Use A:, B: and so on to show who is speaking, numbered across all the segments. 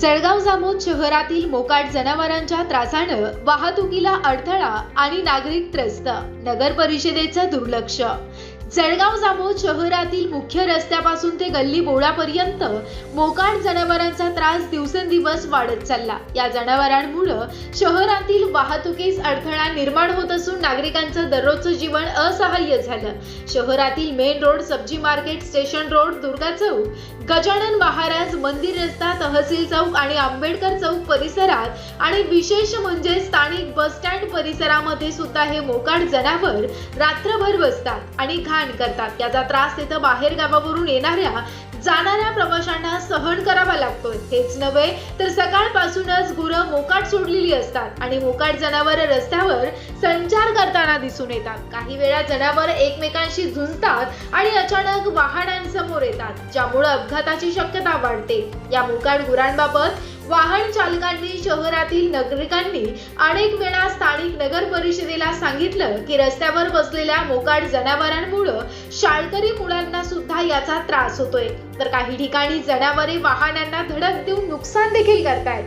A: जळगाव जामोद शहरातील मोकाट जनावरांच्या त्रासानं वाहतुकीला अडथळा आणि नागरिक त्रस्त नगर परिषदेचं दुर्लक्ष. जळगाव जामोद शहरातील मुख्य रस्त्यापासून ते गल्ली बोळापर्यंत मोकाट जनावरांचा त्रास दिवसेंदिवस वाढत चालला. या जनावरांमुळं शहरातील वाहतुकीस अडथळा निर्माण होत असून नागरिकांचं दररोजचं जीवन असहाय्य झालं. शहरातील मेन रोड सब्जी मार्केट स्टेशन रोड दुर्गा चौक गजानन महाराज मंदिर रस्ता तहसील चौक आणि आंबेडकर चौक परिसरात आणि विशेष म्हणजे स्थानिक बस स्टँड परिसरामध्ये सुद्धा हे मोकाट जनावर रात्रभर बसतात आणि घाण करतात. त्याचा त्रास तिथं बाहेर गावावरून येणाऱ्या जाणाऱ्या प्रवाशांना सहन करावा लागतोय. हेच नव्हे तर सकाळपासूनच गुरं मोकाट सोडलेली असतात आणि मोकाट जनावर रस्त्यावर संचार करताना दिसून येतात. काही वेळा जनावर एकमेकांशी झुंजतात आणि अचानक वाहनांसमोर येतात ज्यामुळे अपघाताची शक्यता वाढते. या मोकाट गुरांबाबत वाहन चालकांनी शहरातील नागरिकांनी अनेक वेळा स्थानिक नगर परिषदेला सांगितलं की रस्त्यावर बसलेल्या मोकाट जनावरांमुळं शाळकरी मुलांना सुद्धा याचा त्रास होतोय. तर काही ठिकाणी जनावरे वाहनांना धडक देऊन नुकसान देखील करतायत.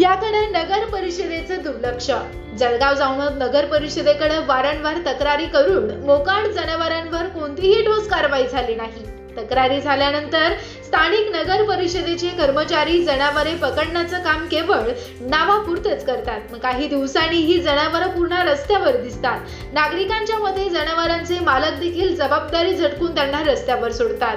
A: याकडे नगर परिषदेचं दुर्लक्ष. जळगाव जाऊन नगर परिषदेकडे वारंवार तक्रारी करून मोकाट जनावरांवर कोणतीही ठोस कारवाई झाली नाही. तक्रारी झाल्यानंतर स्थानिक नगर परिषदेचे कर्मचारी जनावरे पकडण्याचं काम केवळ नावापुरतच करतात. मग काही दिवसांनी ही जनावरं पूर्ण रस्त्यावर दिसतात. नागरिकांच्या मते जनावरांचे मालक देखील जबाबदारी झटकून त्यांना रस्त्यावर सोडतात.